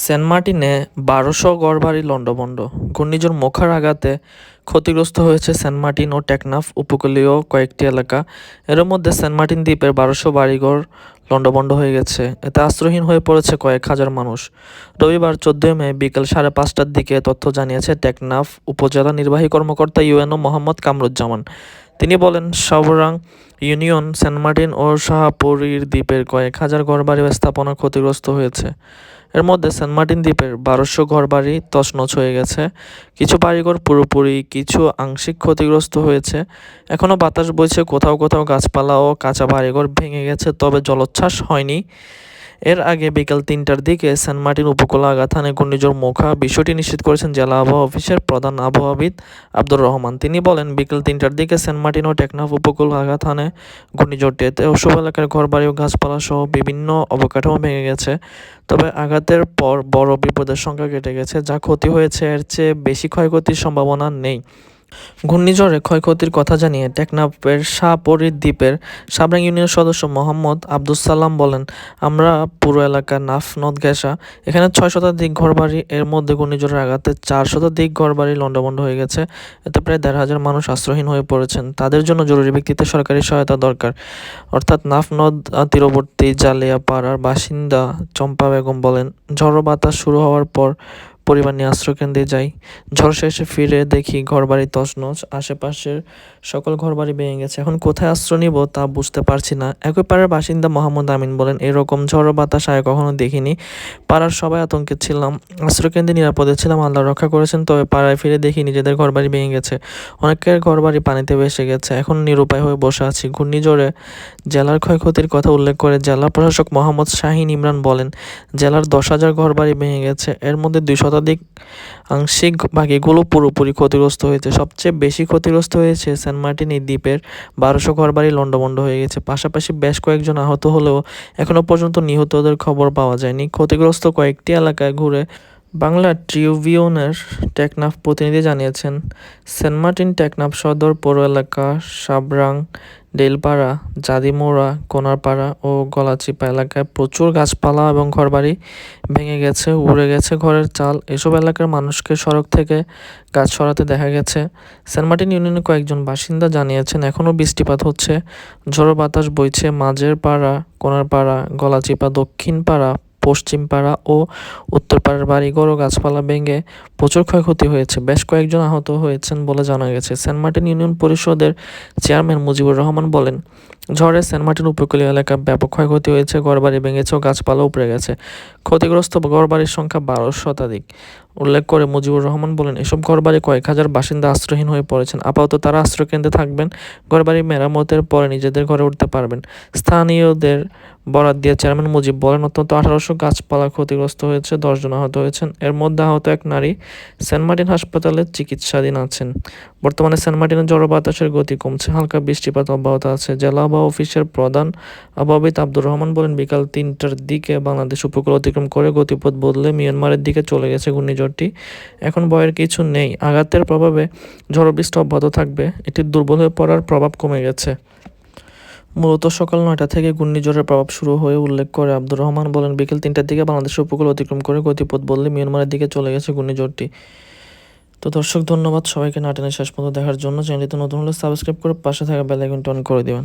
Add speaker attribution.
Speaker 1: Saint মার্টিনে বারোশো ঘরবাড়ি লণ্ডভণ্ড। ঘূর্ণিঝড় মোখার আঘাতে ক্ষতিগ্রস্ত হয়েছে সেন্ট মার্টিন ও টেকনাফ উপকূলীয় কয়েকটি এলাকা। এর মধ্যে সেন্ট মার্টিন দ্বীপের বারোশো বাড়িঘর লণ্ডভণ্ড হয়ে গেছে। এতে আশ্রয়হীন হয়ে পড়েছে কয়েক হাজার মানুষ। রবিবার চোদ্দই মে বিকেল সাড়ে পাঁচটার দিকে তথ্য জানিয়েছে টেকনাফ উপজেলা নির্বাহী কর্মকর্তা ইউএনও মোহাম্মদ কামরুজ্জামান। তিনি বলেন, সাবরাং ইউনিয়ন সেন্ট মার্টিন ও শাহপুরীর দ্বীপের কয়েক হাজার ঘরবাড়ি স্থাপনা ক্ষতিগ্রস্ত হয়েছে। এর মধ্যে সেন্ট মার্টিন দ্বীপের বারোশো ঘরবাড়ি তছনছ হয়ে গেছে। কিছু বাড়িঘর পুরোপুরি, কিছু আংশিক ক্ষতিগ্রস্ত হয়েছে। এখনও বাতাস বইছে, কোথাও কোথাও গাছপালা ও কাঁচা বাড়িঘর ভেঙে গেছে, তবে জলোচ্ছ্বাস হয়নি। এর আগে বিকেল তিনটার দিকে সেন্ট মার্টিন উপকূল আঘাথানে ঘূর্ণিঝড় মোখা বিষয়টি নিশ্চিত করেছেন জেলা আবহাওয়া অফিসের প্রধান আবহাওয়াবিদ আব্দুর রহমান। তিনি বলেন, বিকেল তিনটার দিকে সেন্ট মার্টিন ও টেকনাফ উপকূল আঘাথানে ঘূর্ণিঝড়টি এতে ওসব এলাকার ঘরবাড়ি ও গাছপালা সহ বিভিন্ন অবকাঠামো ভেঙে গেছে। তবে আঘাতের পর বড় বিপদের সংখ্যা কেটে গেছে, যা ক্ষতি হয়েছে। এর চেয়ে বেশি ক্ষয়ক্ষতির সম্ভাবনা নেই। ঘূর্ণিঝড়ে ক্ষয়ক্ষতির কথা জানিয়ে টেকনাফের শাহপরীর দ্বীপের সাবরাং ইউনিয়নের সদস্য মোহাম্মদ আব্দুস সালাম বলেন, আমরা পুরো এলাকা নাফ, নদ, ঘেঁষা। এখানে ছয় শতাধিক ঘরবাড়ি, এর মধ্যে ঘূর্ণিঝড়ের আঘাতে চার শতাধিক ঘরবাড়ি লণ্ডভণ্ড হয়ে গেছে। এতে প্রায় দেড় হাজার মানুষ আশ্রয়হীন হয়ে পড়েছেন। তাদের জন্য জরুরি ভিত্তিতে সরকারি সহায়তা দরকার। অর্থাৎ নাফ, নদ, তীরবর্তী জালিয়া পাড়ার বাসিন্দা চম্পা বেগম বলেন, ঝড়ো বাতাস শুরু হওয়ার পর পরিবার নিয়ে আশ্রয়কেন্দ্রে যাই। ঝড় শেষে ফিরে দেখি ঘরবাড়ি তছনছ, আশেপাশের সকল ঘরবাড়ি ভেঙে গেছে। এখন কোথায় আশ্রয় নিব তা বুঝতে পারছি না। একই পাড়ার বাসিন্দা মোহাম্মদ আমিন বলেন, এরকম ঝড় বাতাস আগে কখনো দেখিনি। পাড়ার সবাই আতঙ্কে ছিলাম। আশ্রয়কেন্দ্রে নিরাপদে ছিলাম, আল্লাহ রক্ষা করেছেন, তবে পাড়ায় ফিরে দেখি নিজেদের ঘরবাড়ি ভেঙে গেছে। অনেকের ঘরবাড়ি পানিতে ভেসে গেছে। এখন নিরুপায় হয়ে বসে আছি। ঘূর্ণিঝড়ে জেলার ক্ষয়ক্ষতির কথা উল্লেখ করে জেলা প্রশাসক মোহাম্মদ শাহিন ইমরান বলেন, জেলার দশ হাজার ঘরবাড়ি ভেঙে গেছে। এর মধ্যে দুই শতাধিক আংশিক বাকিগুলো পুরোপুরি ক্ষতিগ্রস্ত হয়েছে। সবচেয়ে বেশি ক্ষতিগ্রস্ত হয়েছে সেন্ট মার্টিন এই দ্বীপের বারোশো ঘরবাড়ি লণ্ডভণ্ড হয়ে গেছে। পাশাপাশি বেশ কয়েকজন আহত হলেও এখনও পর্যন্ত নিহতদের খবর পাওয়া যায়নি। ক্ষতিগ্রস্ত কয়েকটি এলাকায় ঘুরে বাংলা ট্রিবিউনের টেকনাফ প্রতিনিধি জানিয়েছেন, সেন্ট মার্টিন টেকনাফ সদর পৌর এলাকা সাবরাং, ডেলপাড়া, জাদিমোড়া, কোনারপাড়া ও গলাচিপা এলাকায় প্রচুর গাছপালা এবং ঘরবাড়ি ভেঙে গেছে, উড়ে গেছে ঘরের চাল। এসব এলাকার মানুষকে সড়ক থেকে গাছ সরাতে দেখা গেছে। সেন্ট মার্টিন ইউনিয়নের কয়েকজন বাসিন্দা জানিয়েছেন এখনও বৃষ্টিপাত হচ্ছে, ঝড়ো বাতাস বইছে মাঝের পাড়া কোনারপাড়া, গলাচিপা দক্ষিণ পাড়া পশ্চিম পাড়া ও উত্তর পাড়ার বাড়িঘর ও গাছপালা ভেঙে প্রচুর ক্ষয়ক্ষতি হয়েছে। বেশ কয়েকজন আহত হয়েছেন বলে জানা গেছে। সেন্ট মার্টিন ইউনিয়ন পরিষদের চেয়ারম্যান মুজিবুর রহমান বলেন, ঝড়ে সেন্ট মার্টিন উপকূলীয় এলাকায় ব্যাপক ক্ষয়ক্ষতি হয়েছে, ঘরবাড়ি ভেঙেছে ও গাছপালা উপড়ে গেছে। ক্ষতিগ্রস্ত ঘরবাড়ির সংখ্যা বারো শতাধিক। উল্লেখ করে মুজিবুর রহমান বলেন, এসব ঘরবাড়ি কয়েক হাজার বাসিন্দা আশ্রয়হীন হয়ে পড়েছেন। আপাতত তারা আশ্রয়কেন্দ্রে থাকবেন। ঘরবাড়ি মেরামতের পরে নিজেদের ঘরে উঠতে পারবেন। স্থানীয়দের বরাদ দিয়ে চেয়ারম্যান মুজিব বলেন, অত্যন্ত আঠারোশো গাছপালা ক্ষতিগ্রস্ত হয়েছে, দশজন আহত হয়েছেন। এর মধ্যে আহত এক নারী সেন্ট মার্টিন হাসপাতালে চিকিৎসাধীন আছেন। বর্তমানে সেন্ট মার্টিনের জড় বাতাসের গতি কমছে, হালকা বৃষ্টিপাত অব্যাহত আছে। জেলা আবহাওয়া অফিসের প্রধান আবহাওয়াবিদ আব্দুর রহমান বলেন, বিকাল তিনটার দিকে বাংলাদেশ উপকূল অতিক্রম করে গতিপথ বদলে মিয়ানমারের দিকে চলে গেছে ঘূর্ণিঝড়টি। এখন ভয়ের কিছু নেই। আঘাতের প্রভাবে ঝড় বৃষ্টি অব্যাহত থাকবে, এটি দুর্বল হয়ে পড়ার প্রভাব কমে গেছে। মূলত সকাল নয়টা থেকে ঘূর্ণিঝড়ের প্রভাব শুরু হয়ে উল্লেখ করে আব্দুর রহমান বলেন, বিকেল তিনটার দিকে বাংলাদেশের উপকূল অতিক্রম করে গতিপথ বদলে মিয়ানমারের দিকে চলে গেছে ঘূর্ণিঝড়টি। তো দর্শক, ধন্যবাদ সবাইকে। নাটেনের শেষ পর্যন্ত দেখার জন্য। চ্যানেলটি নতুন হলে সাবস্ক্রাইব করে পাশে থাকা বেল আইকনটি অন করে দেবেন।